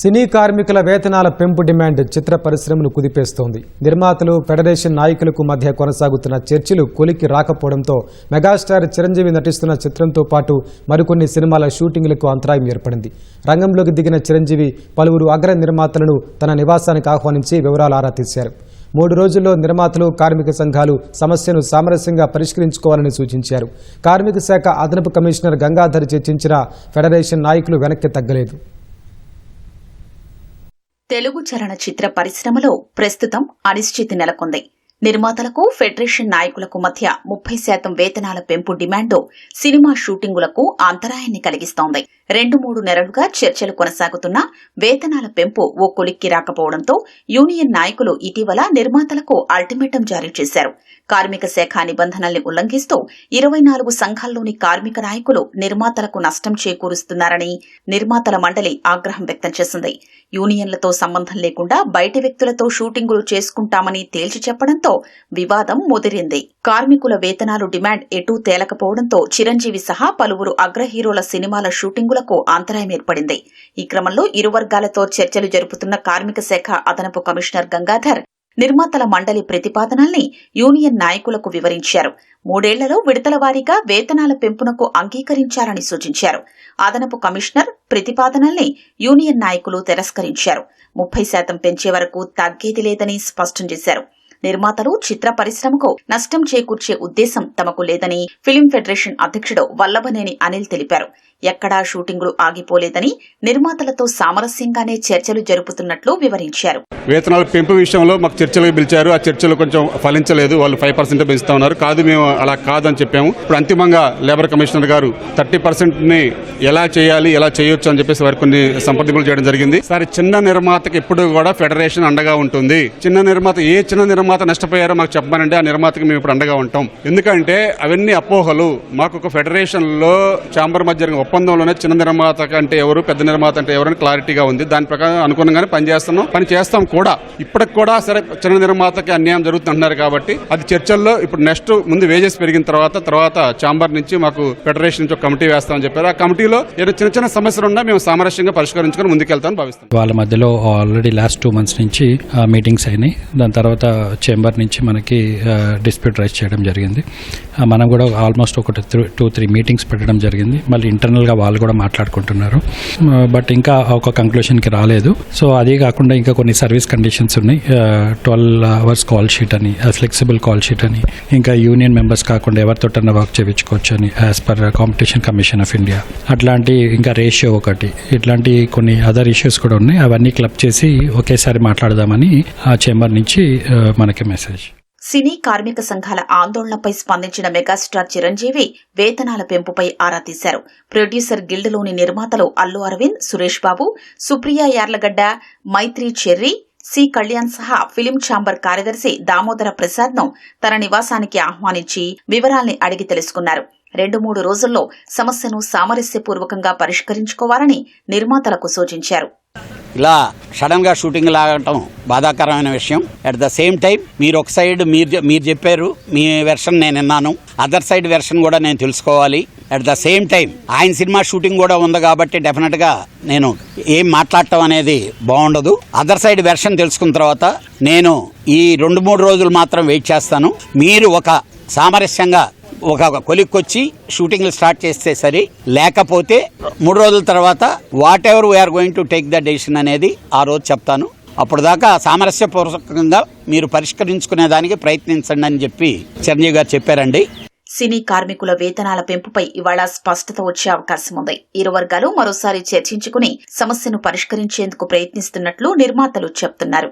సినీ కార్మికుల వేతనాల పెంపు డిమాండ్ చిత్ర పరిశ్రమను కుదిపేస్తోంది. నిర్మాతలు ఫెడరేషన్ నాయకులకు మధ్య కొనసాగుతున్న చర్చలు కొలికి రాకపోవడంతో మెగాస్టార్ చిరంజీవి నటిస్తున్న చిత్రంతో పాటు మరికొన్ని సినిమాల షూటింగ్లకు అంతరాయం ఏర్పడింది. రంగంలోకి దిగిన చిరంజీవి పలువురు అగ్ర నిర్మాతలను తన నివాసానికి ఆహ్వానించి వివరాలు ఆరా తీశారు. మూడు రోజుల్లో నిర్మాతలు కార్మిక సంఘాలు సమస్యను సామరస్యంగా పరిష్కరించుకోవాలని సూచించారు. కార్మిక శాఖ అదనపు కమిషనర్ గంగాధర్ చర్చించిన ఫెడరేషన్ నాయకులు వెనక్కి తగ్గలేదు. తెలుగు చలనచిత్ర పరిశ్రమలో ప్రస్తుతం అనిశ్చితి నెలకొంది. నిర్మాతలకు ఫెడరేషన్ నాయకులకు మధ్య ముప్పై శాతం వేతనాల పెంపు డిమాండు సినిమా షూటింగులకు అంతరాయాన్ని కలిగిస్తోంది. రెండు మూడు నెలలుగా చర్చలు కొనసాగుతున్నా వేతనాల పెంపు ఓ కొలిక్కి రాకపోవడంతో యూనియన్ నాయకులు ఇటీవల నిర్మాతలకు అల్టిమేటం జారీ చేశారు. కార్మిక శాఖ నిబంధనల్ని ఉల్లంఘిస్తూ ఇరవై నాలుగు సంఘాల్లోని కార్మిక నాయకులు నిర్మాతలకు నష్టం చేకూరుస్తున్నారని నిర్మాతల మండలి ఆగ్రహం వ్యక్తం చేసింది. యూనియన్లతో సంబంధం లేకుండా బయటి వ్యక్తులతో షూటింగులు చేసుకుంటామని తేల్చి చెప్పడంతో వివాదం ముదిరింది. కార్మికుల వేతనాలు డిమాండ్ ఎటూ తేలకపోవడంతో చిరంజీవి సహా పలువురు అగ్రహీరోల సినిమాల షూటింగులకు అంతరాయం ఏర్పడింది. ఈ క్రమంలో ఇరు వర్గాలతో చర్చలు జరుపుతున్న కార్మిక శాఖ అదనపు కమిషనర్ గంగాధర్ నిర్మాతల మండలి ప్రతిపాదనల్ని యూనియన్ నాయకులకు వివరించారు. మూడేళ్ళలో విడతల వారీగా వేతనాల పెంపునకు అంగీకరించాలని సూచించారు. అదనపు కమిషనర్ ప్రతిపాదనల్ని యూనియన్ నాయకులు తిరస్కరించారు. ముప్పై శాతం పెంచే వరకు తగ్గేది లేదని స్పష్టం చేశారు. నిర్మాతలు చిత్ర పరిశ్రమకు నష్టం చేకూర్చే ఉద్దేశం తమకు లేదని ఫిలిం ఫెడరేషన్ అధ్యక్షుడు వల్లభనేని అనిల్ తెలిపారు. ఎక్కడా షూటింగులు ఆగిపోలేదని నిర్మాతలతో సామరస్యంగానే చర్చలు జరుపుతున్నట్లు వివరించారు. వేతనాల పెంపు విషయంలో మాకు చర్చలకు పిలిచారు. ఆ చర్చలు కొంచెం ఫలించలేదు. వాళ్ళు ఫైవ్ పర్సెంట్ పెంచుతా ఉన్నారు. కాదు మేము అలా కాదని చెప్పాము. ఇప్పుడు అంతిమంగా లేబర్ కమిషనర్ గారు థర్టీ పర్సెంట్ని ఎలా చేయాలి ఎలా చేయొచ్చు అని చెప్పేసి వారు కొన్ని సంప్రదింపులు చేయడం జరిగింది. సరే చిన్న నిర్మాతకి ఎప్పుడు కూడా ఫెడరేషన్ అండగా ఉంటుంది. చిన్న నిర్మాత ఏ చిన్న నిర్మాత నష్టపోయారో మాకు చెప్పమనండి. ఆ నిర్మాతకి మేము ఇప్పుడు అండగా ఉంటాం. ఎందుకంటే అవన్నీ అపోహలు. మాకు ఒక ఫెడరేషన్లో చాంబర్ మధ్య జరిగిన ఒప్పందంలోనే చిన్న నిర్మాత అంటే ఎవరు పెద్ద నిర్మాత అంటే ఎవరని క్లారిటీగా ఉంది. దాని ప్రకారం అనుగుణంగానే పనిచేస్తున్నాం. పని చేస్తాం కూడా. ఇప్పటికి కూడా సరే చిన్న నిర్మాతకి అన్యాయం జరుగుతుంటున్నారు కాబట్టి అది చర్చల్లో ఇప్పుడు నెక్స్ట్ ముందు వేజెస్ పెరిగిన తర్వాత తర్వాత చాంబర్ నుంచి మాకు ఫెడరేషన్ నుంచి ఒక కమిటీ వేస్తామని చెప్పారు. ఆ కమిటీలో ఏదో చిన్న చిన్న సమస్యలు ఉన్నా మేము సామరస్యంగా పరిష్కరించుకొని ముందుకెళ్తామని భావిస్తాం వాళ్ళ మధ్యలో ఆల్రెడీ లాస్ట్ టూ మంత్స్ నుంచి మీటింగ్స్ అయినాయి. దాని తర్వాత చేంబర్ నుంచి మనకి డిస్ప్యూట్ రైజ్ చేయడం జరిగింది. మనం కూడా ఆల్మోస్ట్ ఒక టూ త్రీ మీటింగ్స్ పెట్టడం జరిగింది. మళ్ళీ ఇంటర్నల్గా వాళ్ళు కూడా మాట్లాడుకుంటున్నారు. బట్ ఇంకా ఒక కంక్లూషన్కి రాలేదు. సో అదే కాకుండా ఇంకా కొన్ని సర్వీస్ కండిషన్స్ ఉన్నాయి. ట్వెల్వ్ అవర్స్ కాల్ షీట్ అని ఫ్లెక్సిబుల్ కాల్ షీట్ అని ఇంకా యూనియన్ మెంబర్స్ కాకుండా ఎవరితోటన్నా వర్క్ చేయించుకోవచ్చు అని as per competition commission of India అట్లాంటి ఇంకా రేషియో ఒకటి. ఇట్లాంటి కొన్ని అదర్ ఇష్యూస్ కూడా ఉన్నాయి. అవన్నీ క్లబ్ చేసి ఒకేసారి మాట్లాడదామని ఆ చేంబర్ నుంచి మనకి మెసేజ్ సినీ కార్మిక సంఘాల ఆందోళనపై స్పందించిన మెగాస్టార్ చిరంజీవి వేతనాల పెంపుపై ఆరా తీశారు. ప్రొడ్యూసర్ గిల్డ్లోని నిర్మాతలు అల్లు అరవింద్ సురేష్ బాబు సుప్రియ యార్లగడ్డ మైత్రి చెర్రీ సి కళ్యాణ్ సహా ఫిలిం ఛాంబర్ కార్యదర్శి దామోదర ప్రసాద్ను తన నివాసానికి ఆహ్వానించి వివరాల్ని అడిగి తెలుసుకున్నారు. రెండు మూడు రోజుల్లో సమస్యను సామరస్యపూర్వకంగా పరిష్కరించుకోవాలని నిర్మాతలకు సూచించారు. ఇలా సడన్గా షూటింగ్ లాగటం బాధాకరమైన విషయం. అట్ ద సేమ్ టైం మీరు ఒక సైడ్ మీరు మీరు చెప్పారు మీ వెర్షన్ నేను విన్నాను. అదర్ సైడ్ వెర్షన్ కూడా నేను తెలుసుకోవాలి. అట్ ద సేమ్ టైం ఆయన సినిమా షూటింగ్ కూడా ఉంది కాబట్టి డెఫినెట్గా నేను ఏం మాట్లాడటం అనేది బాగుండదు. అదర్ సైడ్ వెర్షన్ తెలుసుకున్న తర్వాత నేను ఈ రెండు మూడు రోజులు మాత్రం వెయిట్ చేస్తాను. మీరు ఒక సామరస్యంగా ఒక కొలిక్కొచ్చి షూటింగ్లు స్టార్ట్ చేస్తే సరి లేకపోతే మూడు రోజుల తర్వాత whatever we're going to take the decision అనేది ఆ రోజు చెప్తాను. అప్పుడు దాకా సామరస్యపూర్వకంగా మీరు పరిష్కరించుకునే దానికి ప్రయత్నించండి అని చెప్పి చిరంజీవి గారు చెప్పారండి. సినీ కార్మికుల వేతనాల పెంపుపై ఇవాళ స్పష్టత వచ్చే అవకాశం ఉంది. ఇరు వర్గాలు మరోసారి చర్చించుకుని సమస్యను పరిష్కరించేందుకు ప్రయత్నిస్తున్నట్లు నిర్మాతలు చెప్తున్నారు.